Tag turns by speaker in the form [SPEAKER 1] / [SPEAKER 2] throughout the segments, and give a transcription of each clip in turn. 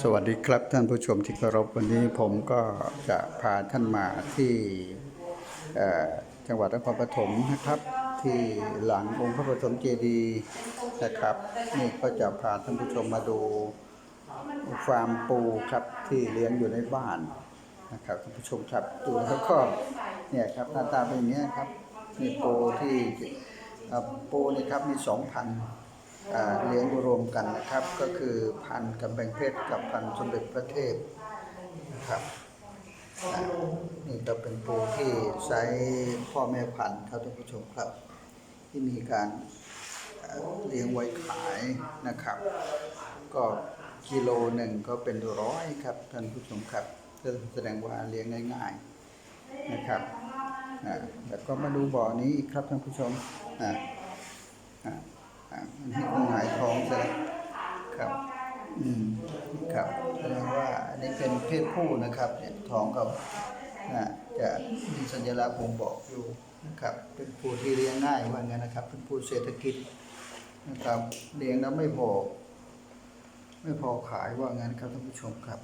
[SPEAKER 1] สวัสดีครับท่านผู้ชมที่เคารพวันนี้ผมก็จะพาท่านมาที่จังหวัดนครปฐมนะครับ ที่หลังองค์พระปฐมเจดีย์นะครับ นี่ก็จะพาท่านผู้ชมมาดูฟาร์มปูครับที่เลี้ยงอยู่ในบ้านนะครับท่านผู้ชมครับดูแล้วก็เนี่ยครับหน้าตาเป็นอย่างนี้ครับนี่ปูที่ปูนี่ครับมีสองพัน เลี้ยงรวมกันนะครับ ก็คือพันธุ์กำแพงเพชรกับพันธุ์สมเด็จพระเทพนะครับนี่ก็เป็นปูที่ใช้พ่อแม่พันธุ์ครับท่านผู้ชมครับ ที่มีการเลี้ยงไว้ขายนะครับ ก็กิโลหนึ่งก็เป็นร้อยครับท่านผู้ชมครับก็แสดงว่าเลี้ยงง่ายๆนะครับแล้วก็มาดูบ่อนี้อีกครับท่านผู้ชมอ่า ให้มันหายท้องซะแล้วครับ อืมครับแสดงว่าอันนี้เป็นเพศผู้นะครับเนี่ยท้องเขาอ่าจะมีสัญลักษณ์บ่งบอกอยู่นะครับ เป็นผู้ที่เลี้ยงง่ายว่างั้นนะครับ เป็นผู้เศรษฐกิจนะครับเลี้ยงแล้วไม่พอไม่พอขายว่างั้นครับท่านผู้ชมครับ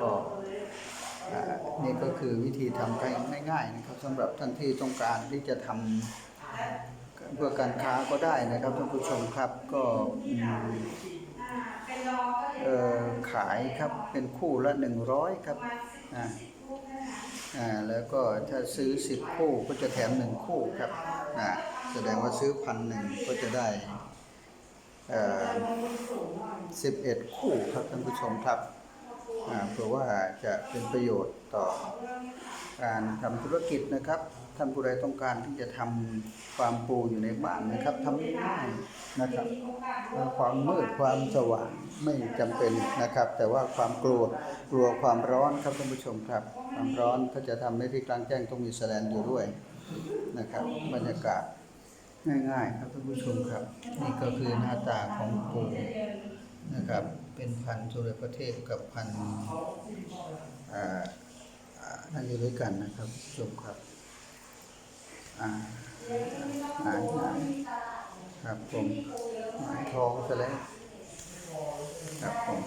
[SPEAKER 1] ก็อ่านี่ก็คือวิธีทำง่ายๆนะครับสำหรับท่านที่ต้องการที่จะทำ เพื่อการค้าก็ได้นะครับท่านผู้ชมครับก็ขายครับเป็นคู่ละหนึ่งร้อยครับอ่าอ่าแล้วก็ถ้าซื้อสิบคู่ก็จะแถมหนึ่งคู่ครับอ่าแสดงว่าซื้อพันหนึ่งก็จะได้สิบเอ็ดคู่ครับท่านผู้ชมครับเพื่อว่าจะเป็นประโยชน์ต่อการทำธุรกิจนะครับ ท่านผู้ใดต้องการที่จะทำฟาร์มปูอยู่ในบ้านนะครับทำง่ายๆนะครับความมืดความสว่างไม่จำเป็นนะครับ แต่ว่าความกลัวกลัวความร้อนครับท่านผู้ชมครับ ความร้อนถ้าจะทำในที่กลางแจ้งต้องมีแสแลนอยู่ด้วยนะครับ บรรยากาศง่ายๆครับท่านผู้ชมครับ นี่ก็คือหน้าตาของปูนะครับ เป็นพันธุ์สุรประเทศกับพันธุ์อ่าอ่านั่นอยู่ด้วยกันนะครับผู้ชมครับ อ่าหายหายครับผมหมายทองซะแล้วครับผม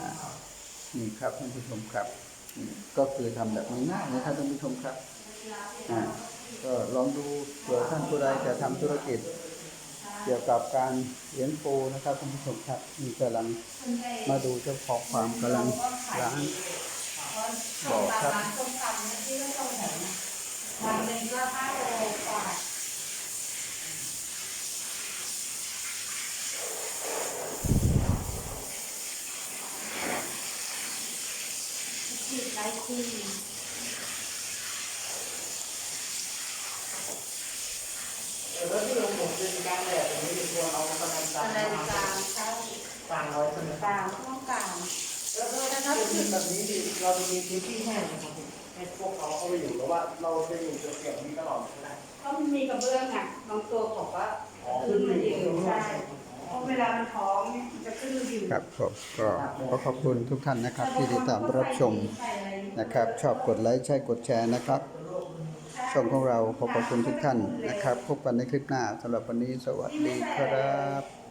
[SPEAKER 1] อ่านี่ครับท่านผู้ชมครับ ก็คือทำแบบง่ายๆนะครับท่านผู้ชมครับอ่าก็ลองดูเผื่อท่านผู้ใดจะทำธุรกิจ เกี่ยวกับการเลี้ยงปูนะครับท่านผู้ชมครับนี่กำลังมาดูเจ้าของฟามกำลังล้างบอกครับ
[SPEAKER 2] วนะวันหนึ่งก็ห้าโลกว่าฉีดไล่ที่
[SPEAKER 3] แล้วที่เราหมดเป็นการแดดอย่างนี้เป็นตัวเรากำลัง
[SPEAKER 2] ตะ
[SPEAKER 3] ตาม
[SPEAKER 2] เลนกลางเข้า
[SPEAKER 3] ต่างไว้ใช่ไหม
[SPEAKER 2] กลางห้องกลาง
[SPEAKER 3] แล้วถ้าเป็นแบบนี้ดิเราจะมีพื้นที่แห้งนะครับ ให้พวกเขาเข้าไปอยู่หรือว่าเราจะอยู่เสี่ยงนี้ตลอดใช่ไหม
[SPEAKER 2] ก็มันมีกระเบื้องอะบางตัวบอกว่าขึ้นมาอยู่ใช่เพราะเวลามันท้องเนี่ยมันจะขึ้นมาอยู่
[SPEAKER 1] ครับผมก็ขอขอบคุณทุกท่านนะครับ ที่ติดตามรับชมนะครับ ชอบกดไลค์ใช่กดแชร์นะครับช่องของเราขอขอบคุณทุกท่านนะครับ พบกันในคลิปหน้าสำหรับวันนี้สวัสดีครับ
[SPEAKER 3] การถ่ายน้ำ